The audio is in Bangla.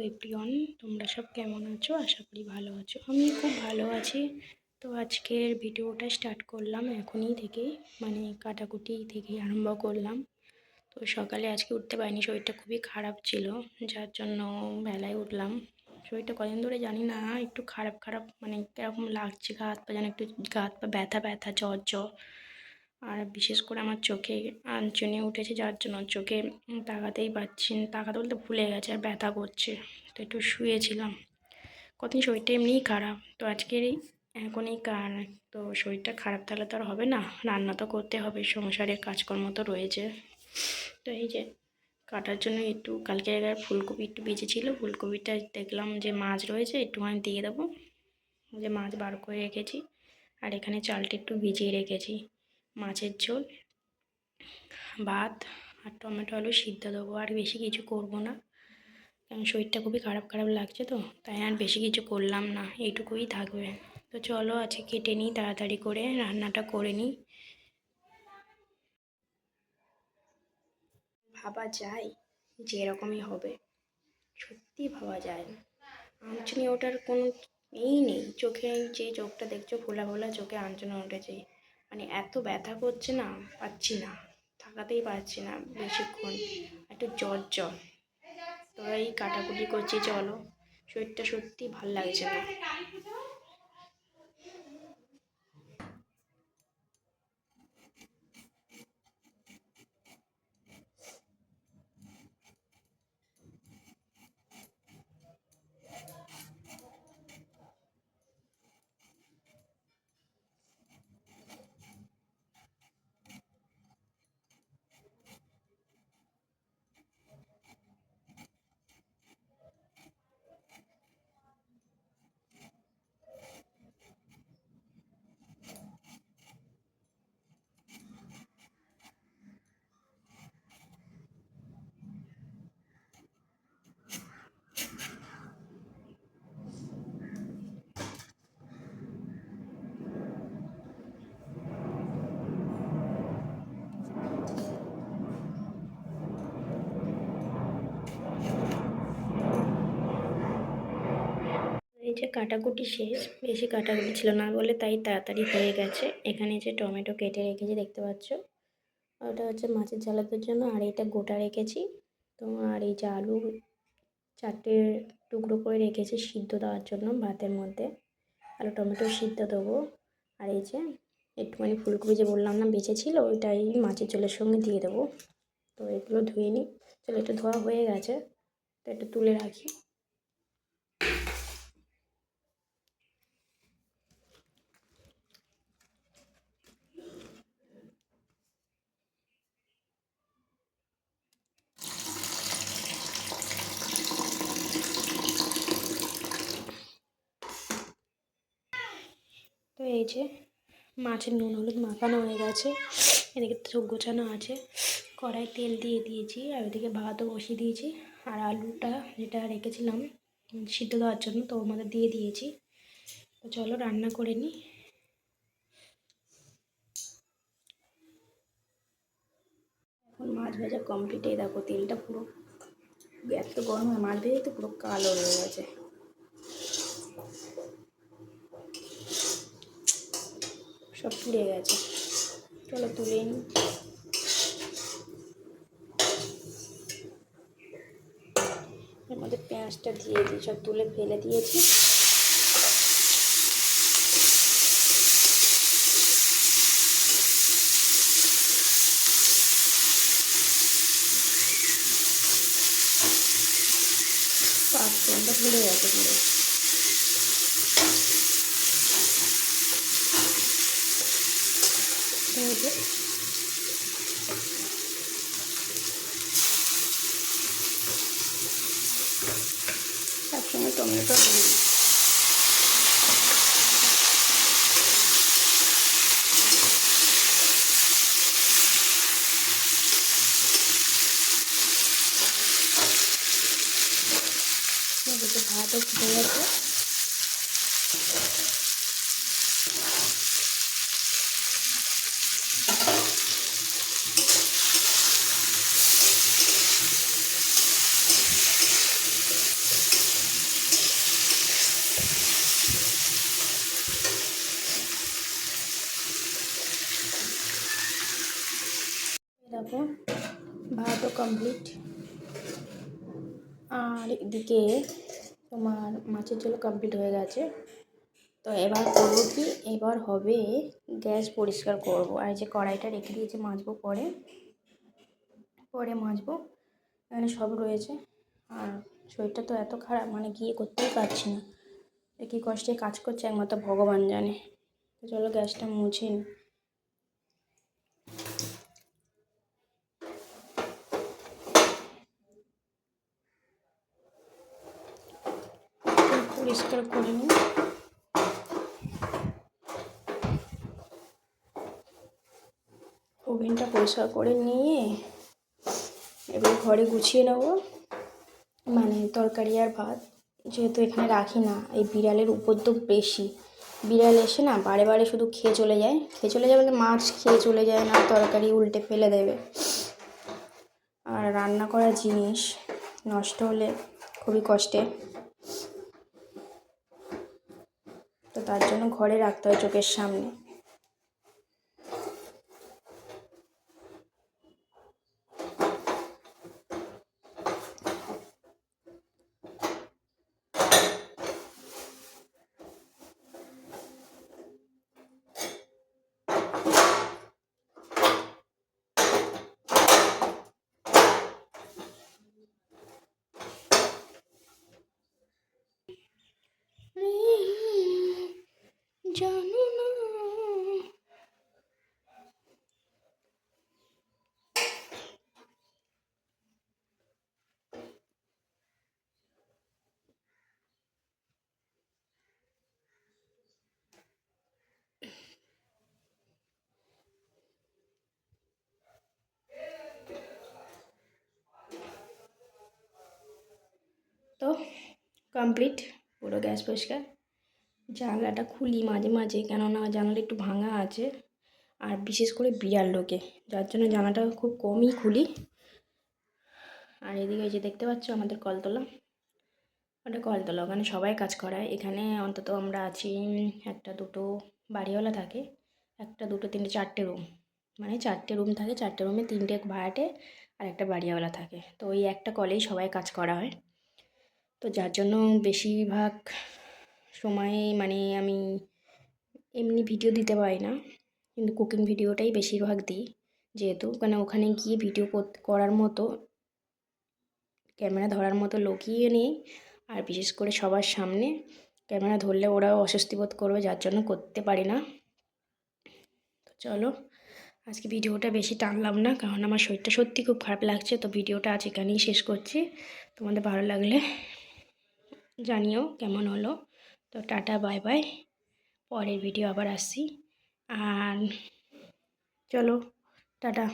এভরিওয়ান, তোমরা সব কেমন আছো? আশা করি ভালো আছো। আমি খুব ভালো আছি। তো আজকের ভিডিওটা স্টার্ট করলাম এখনই থেকে মানে কাটাকুটি থেকে আরম্ভ করলাম। তো সকালে আজকে উঠতে পারিনি, শরীরটা খুবই খারাপ ছিল, যার জন্য বেলায় উঠলাম। শরীরটা কদিন ধরে জানি না, একটু খারাপ খারাপ মানে কীরকম লাগছে, গা হাত পা যেন একটু গা হাত পা ব্যথা ব্যথা, জ্বর জ্বর। আর বিশেষ করে আমার চোখে আঞ্চনে উঠেছে যার জন্য চোখে তাকাতেই পারছি না, তাকাতে বলতে ভুলে গেছে আর ব্যথা করছে। তো একটু শুয়েছিলাম। কতদিন শরীরটা এমনিই খারাপ। তো আজকের এই এখনই কার, তো শরীরটা খারাপ তাহলে তো আর হবে না। রান্না তো করতে হবে সংসারের কাজকর্ম তো রয়েছে। তো এই যে কাটার জন্য একটু কালকে একবার ফুলকপি একটু বেঁচেছিলো ফুলকপিটা দেখলাম যে মাছ রয়েছে, একটুখানি দিয়ে দেবো। যে মাছ বার করে রেখেছি। আর এখানে চালটা একটু ভিজিয়ে রেখেছি। মাছের ঝোল, ভাত আর টমেটো, আলু সিদ্ধ দেবো। আর বেশি কিছু করব না। কারণ শরীরটা খুবই খারাপ খারাপ লাগছে তো। তাই আর বেশি কিছু করলাম না। এইটুকুই থাকবে। তো চলো আছে কেটে নিই, তাড়াতাড়ি করে রান্নাটা করে নিই। ভাবা যায় যে এরকমই হবে। সত্যি ভাবা যায় না। আঞ্চনি ওটার কোনো এই নেই। চোখে যে চোখটা দেখছ ফোলা ফোলা চোখে আঞ্চনা উঠেছে। মানে এত ব্যথা করছে না, পাচ্ছি না, থাকাতেই পারছি না বেশিক্ষণ। একটু জ্বর জ্বর। তোরা এই কাটাকুটি করছি, চলো। শরীরটা সত্যি ভালো লাগছে না। যে কাটাকুটি শেষ। বেশি কাটাকুটি ছিল না বলে তাই তাড়াতাড়ি হয়ে গেছে। এখানে যে টমেটো কেটে রেখেছি, দেখতে পাচ্ছ? ওটা হচ্ছে মাছের ঝালাতের জন্য। আর এটা গোটা রেখেছি। তো আর এই যে আলু চারটে টুকরো করে রেখেছি সিদ্ধ দেওয়ার জন্য ভাতের মধ্যে। আলু, টমেটো সিদ্ধ দেবো। আর এই যে একটুখানি ফুলকপি যে বললাম না বেঁচে ছিল, ওইটাই মাছের ঝোলের সঙ্গে দিয়ে দেবো। তো এগুলো ধুয়ে নিই। চলো একটু ধোয়া হয়ে গেছে। তো একটু তুলে রাখি। যে মাছের নুন, হলুদ মাখানো হয়ে গেছে। এদিকে চোখ গোছানো আছে। কড়াই তেল দিয়ে দিয়েছি আর ওদিকে ভাতও বসিয়ে দিয়েছি। আর আলুটা যেটা রেখেছিলাম সিদ্ধ দেওয়ার জন্য তো ওর মধ্যে দিয়ে দিয়েছি। তো চলো রান্না করে নিই। এখন মাছ ভাজা কমপ্লিট দেখো, তেলটা পুরো এত গরম মাছ ভেজে তো পুরো কালো হয়ে গেছে। সব পুড়ে গেছে। চলো তুলে নিই এর মধ্যে পেঁয়াজটা দিয়ে দিই, সব তুলে ফেলে দিয়েছি। পাঁচফোড়নটা ভুলে গেছে পুরো। হয়েছে একসঙ্গে টমেটো ভাতও ফুটে গেছে। কমপ্লিট আর এদিকে তোমার মাছের ঝোল কমপ্লিট হয়ে গেছে। তো এবার করব কি? এবার হবে গ্যাস পরিষ্কার করব। আর যে কড়াইটা রেখে দিয়েছি মাজবো পরে। পরে মাজবো। এখানে সব রয়েছে। আর শরীরটা তো এত খারাপ মানে গিয়ে করতেই পারছি না। কী কষ্টে কাজ করছে একমাত্র ভগবান জানে। চলো গ্যাসটা মুছে নিই পরিষ্কার করে নিই। ওভেনটা পরিষ্কার করে নিয়ে এবার ঘরে গুছিয়ে নেব। মানে তরকারি আর ভাত যেহেতু এখানে রাখি না, এই বিড়ালের উপদ্রব বেশি। বিড়াল এসে না বারে বারে শুধু খেয়ে চলে যায়। খেয়ে চলে যায় বলতে মাছ খেয়ে চলে যায় না, তরকারি উল্টে ফেলে দেবে। আর রান্না করা জিনিস নষ্ট হলে খুবই কষ্টে তো তার জন্য ঘরে রাখতে হয় চোখের সামনে। জানো না তো কমপ্লিট পুরো গ্যাস পরিষ্কার জানলাটা খুলি মাঝে মাঝে, কেননা জানলাটা একটু ভাঙা আছে। আর বিশেষ করে বিড়াল লোকে, যার জন্য জানলাটা খুব কমই খুলি। আর এদিকে এই যে দেখতে পাচ্ছ আমাদের কলতলা? ওটা কলতলা, ওখানে সবাই কাজ করায়। এখানে অন্তত আমরা আছি একটা, দুটো বাড়িওয়ালা থাকে। একটা, দুটো, তিনটে, চারটে রুম। মানে চারটে রুম থাকে, চারটে রুমে তিনটে ভাড়াটে আর একটা বাড়িওয়ালা থাকে। তো ওই একটা কলেই সবাই কাজ করা হয়। তো যার জন্য বেশিরভাগ সময়ে মানে আমি এমনি ভিডিও দিতে পারি না। কিন্তু কুকিং ভিডিওটাই বেশিরভাগ দিই। যেহেতু মানে ওখানে গিয়ে ভিডিও করার মতো ক্যামেরা ধরার মতো লোকই নেই। আর বিশেষ করে সবার সামনে ক্যামেরা ধরলে ওরাও অস্বস্তি বোধ করবে, যার জন্য করতে পারি না। তো চলো, আজকে ভিডিওটা বেশি টানলাম না, কারণ আমার শরীরটা সত্যি খুব খারাপ লাগছে। তো ভিডিওটা আজ এখানেই শেষ করছি। তোমাদের ভালো লাগলে জানিও কেমন হলো। তো টাটা বাই বাই। পরের ভিডিও আবার আসছি। আর চলো টাটা।